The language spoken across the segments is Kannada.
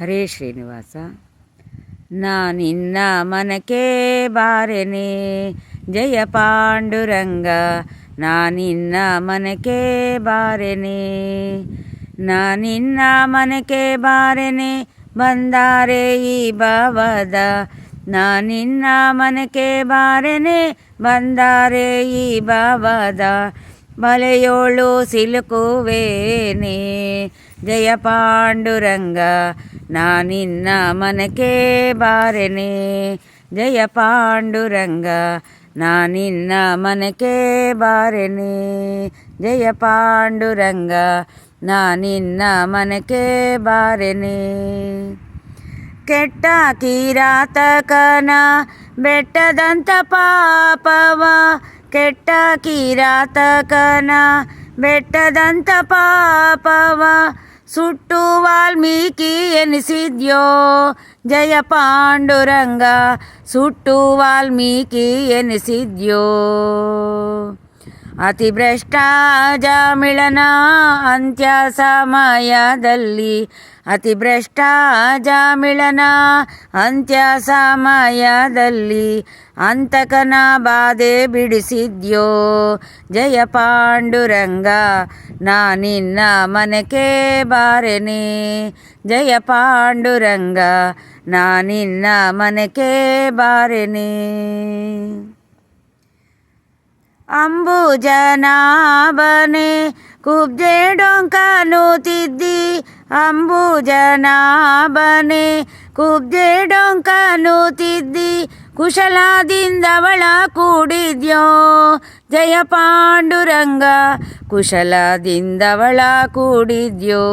ಹರೇ ಶ್ರೀನಿವಾಸ. ನಾನಿನ್ನ ಮನಕೆ ಬಾರೆನೆ, ಜಯ ಪಾಂಡುರಂಗ. ನಾನಿನ್ನ ಮನಕೆ ಬಾರೆನೆ ನಾನಿನ್ನ ಮನಕೆ ಬಾರೆನೆ ಬಂದಾರೆ ಈ ಭಾವದ. ನಾನಿನ್ನ ಮನಕೆ ಬಾರೆನೆ ಬಂದಾರೆ ಈ ಭಾವದ. ಬಲೆಯೋಳು ಸಿಲುಕುವೇನೆ ಜಯ ಪಾಂಡುರಂಗ ನಾನಿನ್ನ ಮನಕೆ ಬಾರೆನೆ ಜಯ ಪಾಂಡುರಂಗ ನಾನಿನ್ನ ಮನಕೆ ಬಾರೆನೆ ಜಯ ಪಾಂಡುರಂಗ ನಾನಿನ್ನ ಮನಕೆ ಬಾರೆನೆ ಕೆಟ್ಟ ಕಿರಾತಕನ ಬೆಟ್ಟದಂತ ಪಾಪವ ಕೆಟ್ಟ ಕಿರಾತಕನ ಬೆಟ್ಟದಂತ ಪಾಪವ ಸುಟ್ಟು ವಾಲ್ಮೀಕಿ ಎನಿಸಿದ್ಯೋ ಜಯ ಪಾಂಡುರಂಗ ಸುಟ್ಟು ವಾಲ್ಮೀಕಿ ಎನಿಸಿದ್ಯೋ ಅತಿಭ್ರಷ್ಟ ಜಾಮಿಳನ ಅಂತ್ಯ ಸಮಯದಲ್ಲಿ. ಅತಿಭ್ರಷ್ಟ ಜಾಮಿಳನ ಅಂತ್ಯ ಸಮಯದಲ್ಲಿ. ಅಂತಕನ ಬಾಧೆ ಬಿಡಿಸಿದ್ಯೋ? ಜಯ ಪಾಂಡುರಂಗ, ನಾನಿನ್ನ ಮನಕೆ ಬಾರೆನೆ. ಜಯ ಪಾಂಡುರಂಗ, ನಾನಿನ್ನ ಮನಕೆ ಬಾರೆನೆ. ಅಂಬುಜನಾಭನೆ ಕುಬ್ಜೆ ಡೊಂಕನು ತಿದ್ದಿ ಅಂಬುಜನಾಭನೆ ಕುಬ್ಜೆ ಡೊಂಕನು ತಿದ್ದಿ ಕುಶಲದಿಂದವಳ ಕೂಡಿದ್ಯೋ. ಜಯ ಪಾಂಡುರಂಗ ಕುಶಲದಿಂದವಳ ಕೂಡಿದ್ಯೋ.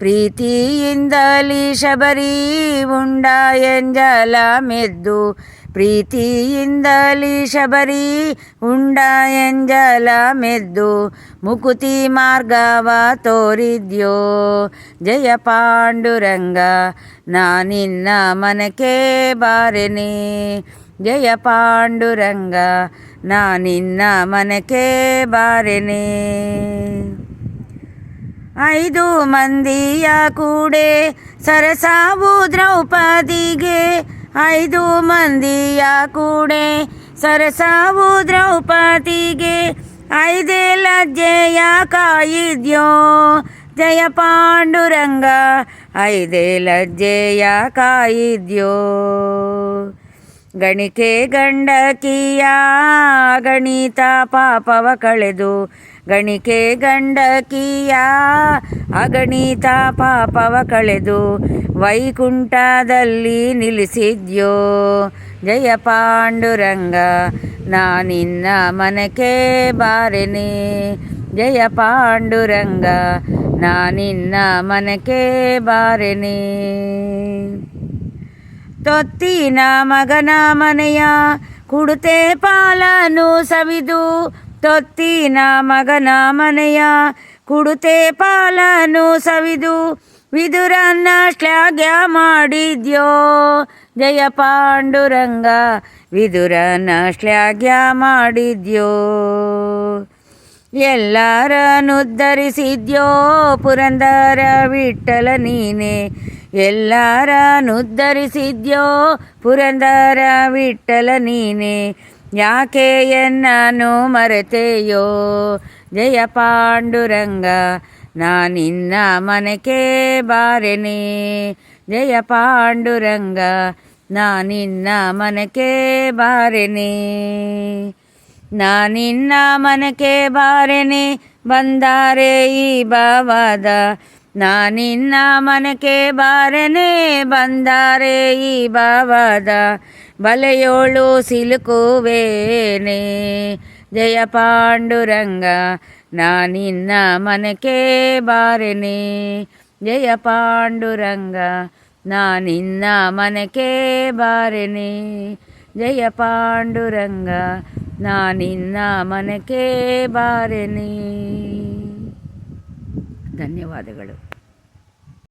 ಪ್ರೀತಿಯಿಂದಲಿ ಶಬರಿ ಉಂಡ ಎಂಜಲ ಮೆದ್ದು ಪ್ರೀತಿಯಿಂದಲಿ ಶಬರಿ ಉಂಡ ಎಂಜಲ ಮೆದ್ದು ಮುಕುತಿ ಮಾರ್ಗವ ತೋರಿದ್ಯೋ, ಜಯ ಪಾಂಡುರಂಗ ನಾನಿನ್ನ ಮನಕೆ ಬಾರೆನೆ. ಜಯ ಪಾಂಡುರಂಗ ನಾನಿನ್ನ ಮನಕೆ ಬಾರೆನೆ. ಐದು ಮಂದಿಯ ಕೂಡೆ ಸರಸಾವು ದ್ರೌಪದಿಗೆ ಐದು ಮಂದಿಯ ಕೂಡೆ ಸರಸಾವು ದ್ರೌಪದಿಗೆ ಐದೇ ಲಜ್ಜೆಯ ಕಾಯಿದ್ಯೋ ಜಯ ಪಾಂಡುರಂಗ ಐದೇ ಲಜ್ಜೆಯ ಕಾಯಿದ್ಯೋ ಗಣಿಕೆ ಗಂಡಕಿಯ, ಗಣಿತ ಪಾಪವ ಕಳೆದು. ಗಣಿಕೆ ಗಂಡಕಿಯ, ಅಗಣಿತ ಪಾಪವ ಕಳೆದು. ವೈಕುಂಠದಲ್ಲಿ ನಿಲ್ಲಿಸಿದ್ಯೋ. ಜಯ ಪಾಂಡುರಂಗ ನಾನಿನ್ನ ಮನಕೆ ಬಾರೆನೆ. ಜಯ ಪಾಂಡುರಂಗ ನಾನಿನ್ನ ಮನಕೆ ಬಾರೆನೆ. ತೊತ್ತಿನ ಮಗನ ಮನೆಯ ಕುಡುತೆ ಪಾಲನು ಸವಿದು ತೊತ್ತಿನ ಮಗನ ಮನೆಯ ಕುಡುತೆ ಪಾಲನು ಸವಿದು, ವಿದುರನ್ನ ಶ್ಲಾಘ್ಯ ಮಾಡಿದ್ಯೋ? ಜಯ ಪಾಂಡುರಂಗ ವಿದುರನ ಶ್ಲಾಘ್ಯ ಮಾಡಿದ್ಯೋ? ಎಲ್ಲರನ್ನುದ್ಧರಿಸಿದ್ಯೋ ಪುರಂದರ ವಿಠಲ ನೀನೆ ಎಲ್ಲರನ್ನುದ್ಧರಿಸಿದ್ಯೋ ಪುರಂದರ ವಿಠಲ ನೀನೆ ಯಾಕೆ ಎನ್ನನು ಮರೆತೆಯೋ ಜಯ ಪಾಂಡುರಂಗ ನಾನಿನ್ನ ಮನಕೆ ಬಾರೆನೆ ಜಯ ಪಾಂಡುರಂಗ ನಾನಿನ್ನ ಮನಕೆ ಬಾರೆನೆ ನಾನಿನ್ನ ಮನಕೆ ಬಾರೆನೆ ಬಂದಾರೆ ಈ ಭಾವದ ನಾನಿನ್ನ ಮನಕೆ ಬಾರೆನೆ ಬಂದಾರೆ ಈ ಭಾವದ ಬಲೆಯೋಳು ಸಿಲುಕುವೇನೆ ಜಯ ಪಾಂಡುರಂಗ ನಾನಿನ್ನ ಮನಕೆ ಬಾರೆನೆ ಜಯ ಪಾಂಡುರಂಗ ನಾನಿನ್ನ ಮನಕೆ ಬಾರೆನೆ ಜಯ ಪಾಂಡುರಂಗ ನಾನಿನ್ನ ಮನಕೆ ಬಾರೆನೆ ಧನ್ಯವಾದಗಳು.